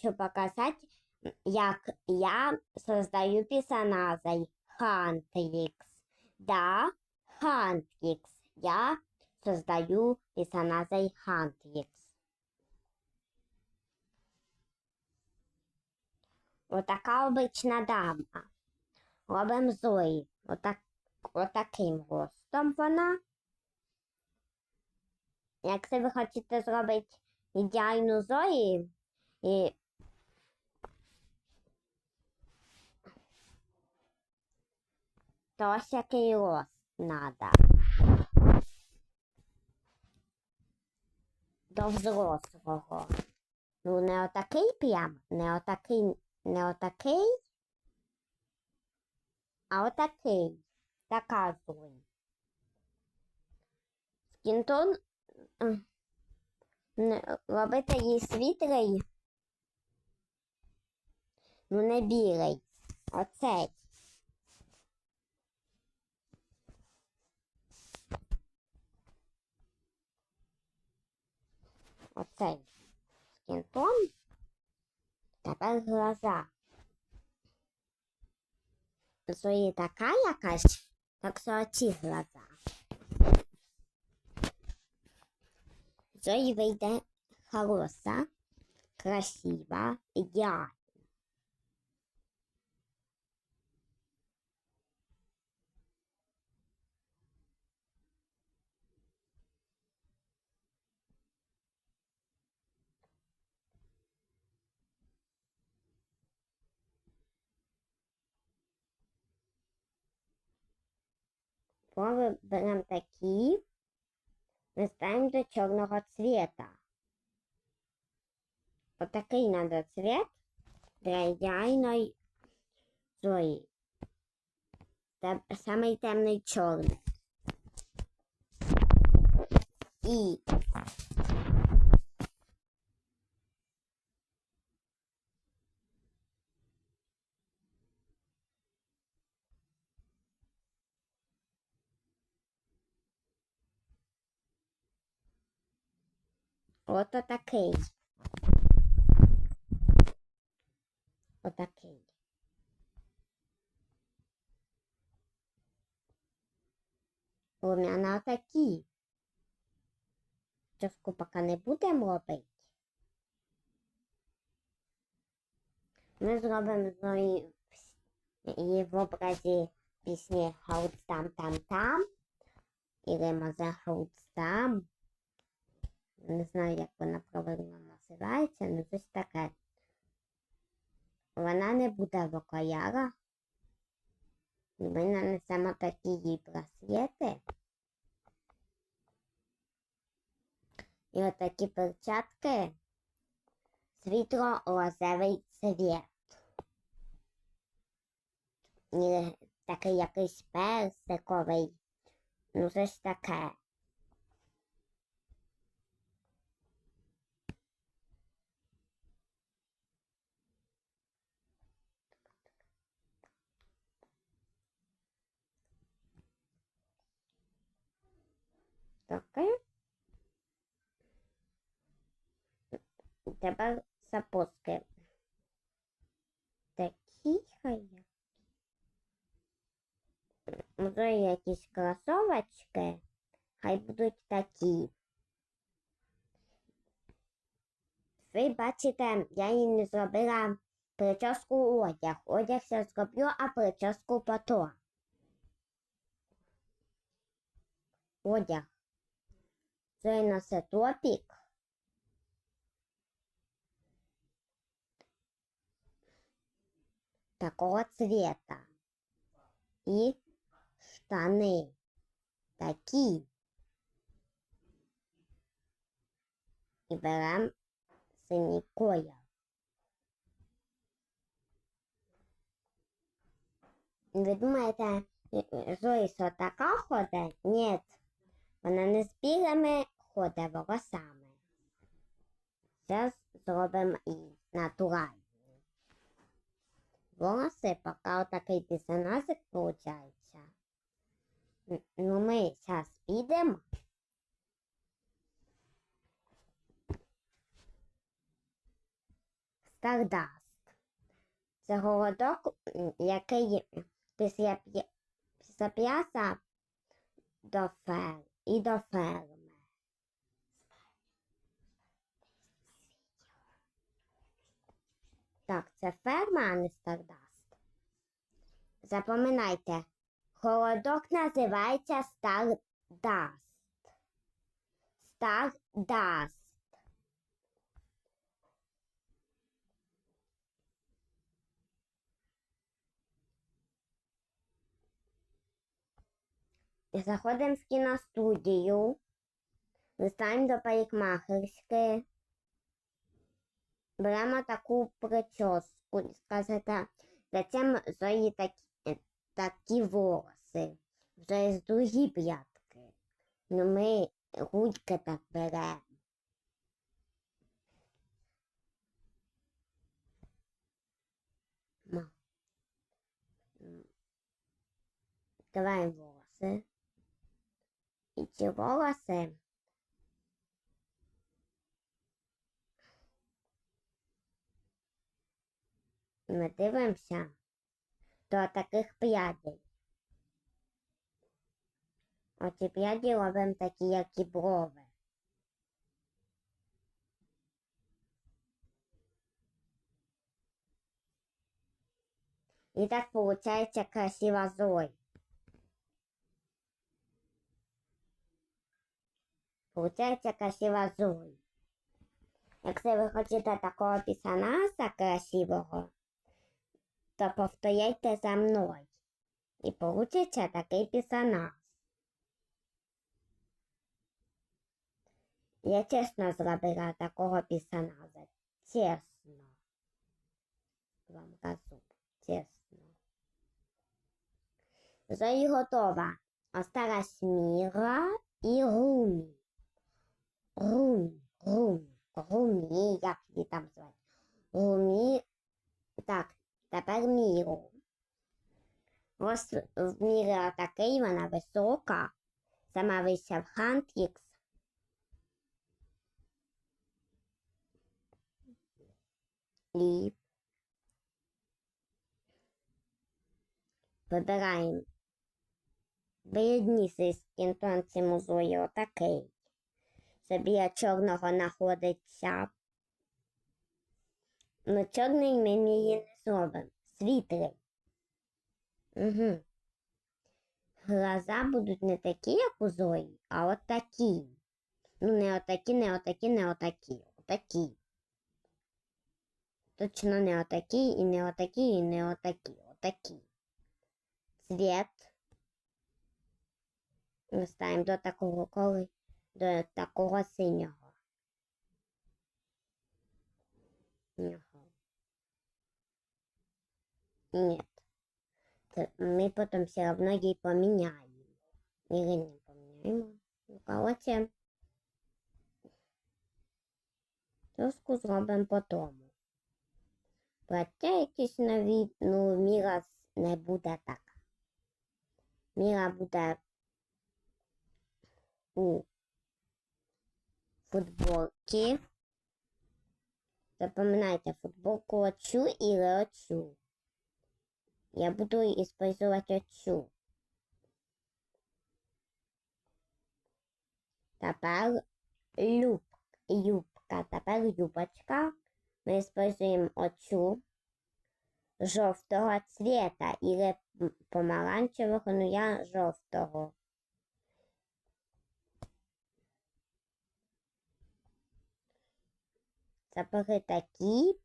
хочу показати, як я создаю персонажей Хантрикс. Да, Хантрикс. Я создаю персонажей Хантрикс. Отака обична дама. Робимо Зої. Отак, отаким ростом вона. Якщо ви хочете зробити ідеальну Зої, і то ось який рост надо. До взрослого. Ну, не отакий прям, не отакий, не отакий, а отакий. Зої. Скінтон робити їй світлий. Ну, не білий. Оцей. Оцей скінтон. Тепер глаза. Зої така якась, так що оці глаза. Зої вийде хороша, красива, ідеальна. Брови беремо такі, ми ставимо до чорного цвета. Отакий надо цвет для ідеальної зої. Це самий темний чорний. І от отакий. Отакий. Румяна отакі. Часку поки не будемо робити. Ми зробимо її в образі пісні Hold там там там. Или може Hold там. Не знаю, як вона правильно називається, але щось таке. Вона не буде в окулярах. І Ми нанесемо такі їй браслети. І отакі перчатки. Світло розовий цвіт. І такий якийсь персиковий. Ну, щось таке. Таке. Тепер запуски. Такі хай. Може якісь кросовочки. Хай будуть такі. Ви бачите, я їй не зробила прическу одяг. Одяг я зроблю, а прическу потім. Одяг. Це носить топік. Такого цвета. І штани. Такі. І берем синій колір. Ви думаєте, Зоїса така ходить? Ні. Вона не з білими ходить волосами. Зараз зробимо і натуральні. Волоси поки отакий дисонансик виходить. Ну ми зараз підемо. Стардаст. Це голодок, який після, п'яса до фер і до ферми. Так, це ферма, а не Стардаст. Запам'ятайте, холодок називається Стардаст. Стардаст. Заходимо в кіностудію, листаємо до парикмахерської, беремо таку прическу скажете, зачем Зої такі, такі волоси? Вже є другі прядки. Ну ми гудьки так беремо. Відкриваємо волоси. І ці волоси ми дивимося до таких прядей. Оці пряді робимо такі, як і брови. І так получається красива зой. Получається красива зой. Якщо ви хочете такого пісанаса красивого, то повторяйте за мною. І получиться такий пісанас. Я чесно зробила такого пісаназа. Чесно. Вам кажу, чесно. Зої готова. Осталась Міра і Румі. Румі, Румі, Румі, як її там звати? Румі. Так, тепер Міру. Міри такий, вона висока. Сама вися в Хантікс. І вибираємо з кінтонцем у отакий. Біля чорного знаходиться. Ну, чорний ми її не зробимо. Світлий. Угу. Глаза будуть не такі, як у Зої, а от такі. Ну, не отакі, не отакі, не отакі. Отакі. Точно не отакі, і не отакі, і не отакі. Отакі. Цвет. Ми ставимо до такого коли, до такого синього. Нет. Це ми потім все одно їй поміняємо. Или не поміняємо. Ну, короче, трошку зробимо по тому. Плаття якісь нові, ну, Міра не буде так. Міра буде у футболці. Запоминайте футболку оцю і оцю. Я буду использовать оцю. Тепер люб, юбка. Тепер юбочка. Ми используємо оцю жовтого цвета или помаранчевого, ну я жовтого. Сапоги такі.